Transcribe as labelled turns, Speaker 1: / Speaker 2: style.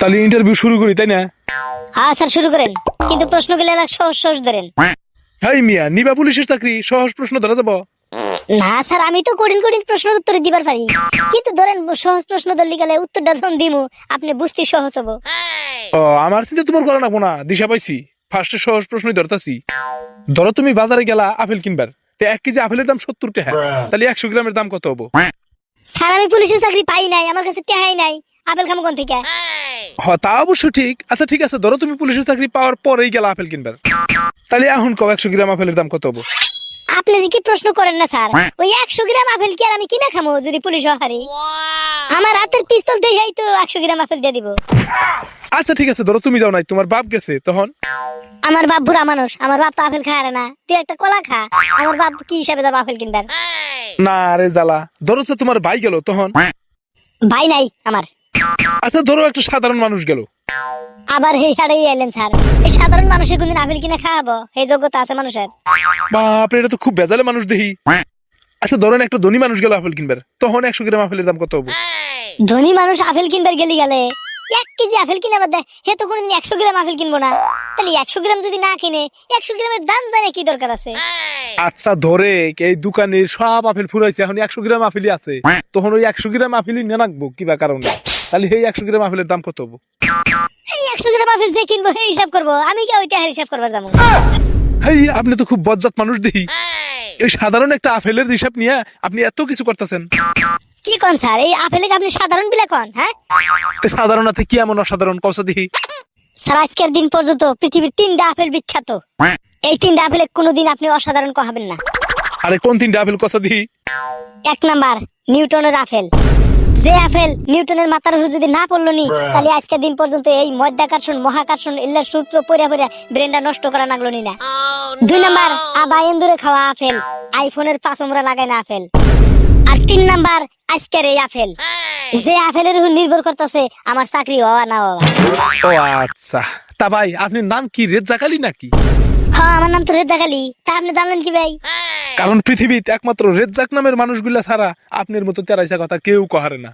Speaker 1: তাহলে ইন্টারভিউ শুরু করি তাই না?
Speaker 2: হ্যাঁ স্যার শুরু করেন। কিন্তু প্রশ্নগুলো এলাক সহজ সহজ ধরেন।
Speaker 1: হাই মিয়া নিবা পুলিশের চাকরি সহজ প্রশ্ন ধরা যাব।
Speaker 2: না স্যার আমি তো কঠিন কঠিন প্রশ্নের উত্তর দিবার পারি। কিন্তু ধরেন সহজ প্রশ্ন ধরলি গেলে উত্তরটা যখন দিমু আপনি বুঝতে সহজ হব।
Speaker 1: ও আমার চিন্তা তোমার করা না না দিশা পাইছি। ফার্স্টে সহজ প্রশ্নই ধরতাছি। ধরো তুমি বাজারে গেলা আপেল কিনবার। তে এক কেজি আপেলের দাম সত্তর টাকা তাহলে একশো গ্রামের দাম কত হব?
Speaker 2: স্যার আমি পুলিশের চাকরি পাই নাই আমার কাছে টেহাই নাই। আপেল খামো কোন থেকে?
Speaker 1: তা অবশ্য ঠিক। আচ্ছা ঠিক আছে ধরো তুমি পুলিশের চাকরি পাওয়ার পরেই গেলা আপেল কিনবার। তাহলে এখন কও একশো গ্রাম আপেলের দাম কত হব?
Speaker 2: আপনি কি প্রশ্ন করেন না স্যার? ওই একশো গ্রাম আপেল কি আর আমি কিনা খামো যদি পুলিশ হারি আমার হাতের পিস্তল দেখাই তো একশো গ্রাম আপেল দিয়ে দিব।
Speaker 1: আচ্ছা ঠিক আছে ধরো তুমি যাও নাই তোমার বাপ গেছে তখন?
Speaker 2: আমার বাপ বুড়া মানুষ আমার বাপ তো আপেল খায় না। তুই একটা কলা খা আমার বাপ কি হিসাবে যাব আপেল কিনবার?
Speaker 1: না রে জ্বালা ধরো তোমার ভাই গেল তখন?
Speaker 2: ভাই নাই আমার।
Speaker 1: আচ্ছা ধরো একটা সাধারণ মানুষ গেল।
Speaker 2: আবার হে হাড়েই এলেন স্যার। এই সাধারণ মানুষের কোনদিন আপেল কিনে খাওয়াবো? এই যোগ্যতা আছে মানুষের।
Speaker 1: বাপরে এটা তো খুব বেজালে মানুষ দেখি আচ্ছা ধরেন একটা ধনী মানুষ গেল আপেল কিনবার। তখন একশো গ্রাম আপেলের দাম কত হব?
Speaker 2: ধনী মানুষ আপেল কিনবার গেলি গেলে এক কেজি আপেল কিনে দেয় হে তো কোনদিন একশো গ্রাম আপেল কিনবো না। তাহলে একশো গ্রাম যদি না কিনে একশো গ্রামের দাম জানে কি দরকার আছে?
Speaker 1: আচ্ছা ধরে এই দোকানের সব আপেল ফুরাইছে এখন একশো গ্রাম আপেলই আছে। তখন ওই একশো গ্রাম আপেলই নিয়ে রাখব কিবা কারণে? তাহলে এই একশো গ্রাম আপেলের দাম কত হব?
Speaker 2: এই একশো গ্রাম আপেল যে কিনবো হিসাব করব। আমি কি ওইটা হিসাব করবার যাব?
Speaker 1: হেই আপনি তো খুব বজ্জাত মানুষ দেখি এই সাধারণ একটা আপেলের হিসাব নিয়ে আপনি এত কিছু করতেছেন।
Speaker 2: কি কোন স্যার? এই আপেলে আপনি সাধারণ বিলা কন হ্যাঁ?
Speaker 1: সাধারণতে কি এমন অসাধারণ কৌশা দেখি
Speaker 2: স্যার আজকের দিন পর্যন্ত পৃথিবীর তিনটা আপেল বিখ্যাত। এই তিনটা আপেলে কোনোদিন আপনি অসাধারণ কহাবেন না।
Speaker 1: আরে কোন তিনটা আপেল কষা দেখি
Speaker 2: এক নাম্বার নিউটনের আপেল। যে আপেল নিউটনের মাথার উপর যদি না পড়ল নি তাহলে আজকের দিন পর্যন্ত এই মধ্যাকর্ষণ মহাকর্ষণ এল্লার সূত্র পড়ে পড়ে ব্রেনটা নষ্ট করা লাগল নি না। দুই নাম্বার আবা এন্দুরে খাওয়া আপেল আইফোনের পাঁচমরা লাগায় না আপেল আর তিন নাম্বার আজকের এই আপেল যে আপেলের উপর নির্ভর করতেছে আমার চাকরি হওয়া না হওয়া।
Speaker 1: ও আচ্ছা। তা ভাই আপনি নাম কি রেত জাকালি নাকি?
Speaker 2: হ্যাঁ আমার নাম তো রেজা গালি তা আপনি জানলেন কি ভাই?
Speaker 1: কারণ পৃথিবীতে একমাত্র রেজ্জাক নামের মানুষগুলা ছাড়া আপনার মতো তেরাইসা কথা কেউ কহারে না।